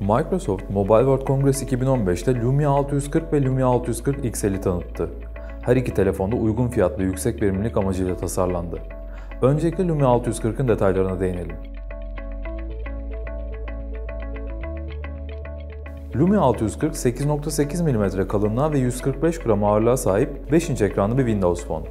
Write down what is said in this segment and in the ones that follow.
Microsoft Mobile World Congress 2015'te Lumia 640 ve Lumia 640 XL'i tanıttı. Her iki telefonda uygun fiyat ve yüksek verimlilik amacıyla tasarlandı. Öncelikle Lumia 640'ın detaylarına değinelim. Lumia 640 8.8 mm kalınlığa ve 145 gram ağırlığa sahip 5 inç ekranlı bir Windows Phone.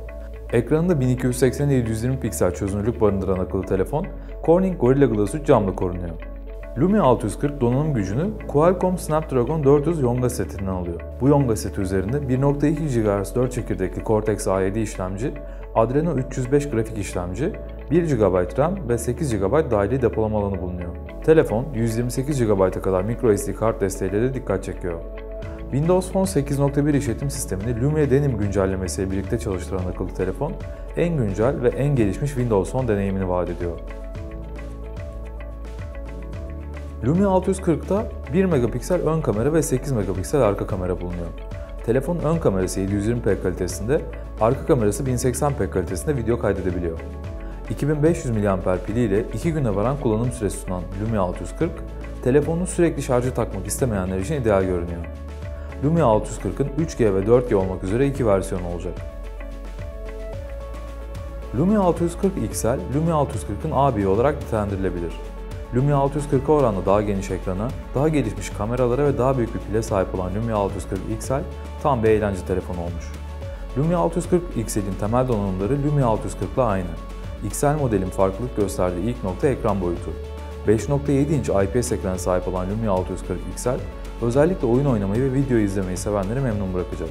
Ekranında 1280x720 piksel çözünürlük barındıran akıllı telefon, Corning Gorilla Glass 3 camla korunuyor. Lumia 640 donanım gücünü Qualcomm Snapdragon 400 Yonga setinden alıyor. Bu Yonga seti üzerinde 1.2 GHz 4 çekirdekli Cortex A7 işlemci, Adreno 305 grafik işlemci, 1 GB RAM ve 8 GB dahili depolama alanı bulunuyor. Telefon 128 GB'a kadar microSD kart desteğiyle de dikkat çekiyor. Windows Phone 8.1 işletim sistemini Lumia Denim güncellemesiyle birlikte çalıştıran akıllı telefon, en güncel ve en gelişmiş Windows Phone deneyimini vaat ediyor. Lumia 640'ta 1 megapiksel ön kamera ve 8 megapiksel arka kamera bulunuyor. Telefonun ön kamerası 720p kalitesinde, arka kamerası 1080p kalitesinde video kaydedebiliyor. 2500 mAh piliyle 2 güne varan kullanım süresi sunan Lumia 640, telefonunu sürekli şarjı takmak istemeyenler için ideal görünüyor. Lumia 640'ın 3G ve 4G olmak üzere iki versiyonu olacak. Lumia 640 XL, Lumia 640'ın abi olarak nitelendirilebilir. Lumia 640'a oranla daha geniş ekrana, daha gelişmiş kameralara ve daha büyük bir pile sahip olan Lumia 640 XL tam bir eğlence telefonu olmuş. Lumia 640 XL'in temel donanımları Lumia 640 ile aynı. XL modelin farklılık gösterdiği ilk nokta ekran boyutu. 5.7 inç IPS ekrana sahip olan Lumia 640 XL, özellikle oyun oynamayı ve video izlemeyi sevenleri memnun bırakacak.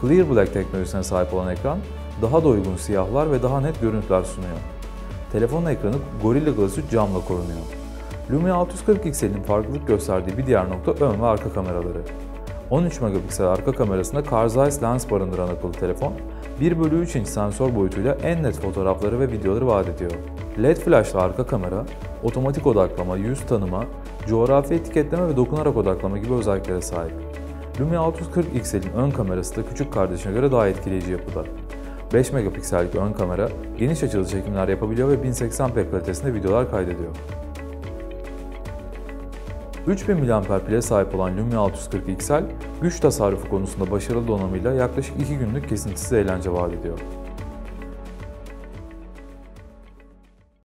Clear Black teknolojisine sahip olan ekran, daha da uygun siyahlar ve daha net görüntüler sunuyor. Telefonun ekranı Gorilla Glass 3 camla korunuyor. Lumia 640 XL'in farklılık gösterdiği bir diğer nokta ön ve arka kameraları. 13 megapiksel arka kamerasında Carl Zeiss lens barındıran akıllı telefon, 1 bölü 3 inç sensör boyutuyla en net fotoğrafları ve videoları vaat ediyor. LED flashlı arka kamera, otomatik odaklama, yüz tanıma, coğrafi etiketleme ve dokunarak odaklama gibi özelliklere sahip. Lumia 640 XL'in ön kamerası da küçük kardeşine göre daha etkileyici yapıda. 5 megapiksellik ön kamera, geniş açılı çekimler yapabiliyor ve 1080p kalitesinde videolar kaydediyor. 3000 mAh pile sahip olan Lumia 640 XL, güç tasarrufu konusunda başarılı donanımıyla yaklaşık 2 günlük kesintisiz eğlence vaat ediyor.